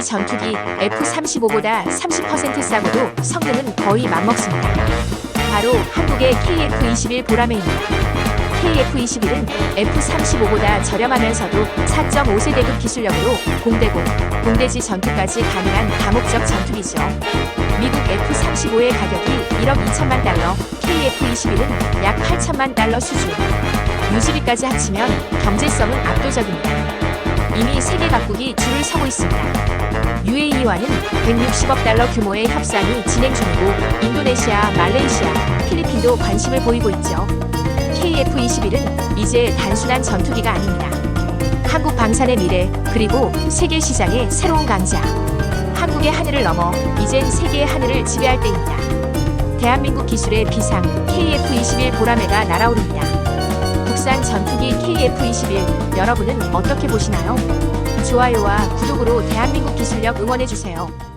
이 전투기 F-35보다 30% 싸고도 성능은 거의 맞먹습니다. 바로 한국의 KF-21 보라매입니다. KF-21은 F-35보다 저렴하면서도 4.5세대급 기술력으로 공대공, 공대지 전투까지 가능한 다목적 전투기죠. 미국 F-35의 가격이 1억 2천만 달러, KF-21은 약 8천만 달러 수준. 유지비까지 합치면 경제성은 압도적입니다. 이미 세계 각국이 줄을 서고 있습니다. UAE와는 160억 달러 규모의 협상이 진행 중이고 인도네시아, 말레이시아, 필리핀도 관심을 보이고 있죠. KF-21은 이제 단순한 전투기가 아닙니다. 한국 방산의 미래 그리고 세계 시장의 새로운 강자. 한국의 하늘을 넘어 이젠 세계의 하늘을 지배할 때입니다. 대한민국 기술의 비상 KF-21 보라매가 날아오릅니다. 국산 전투기 KF-21 여러분은 어떻게 보시나요? 좋아요와 구독으로 대한민국 기술력 응원해주세요.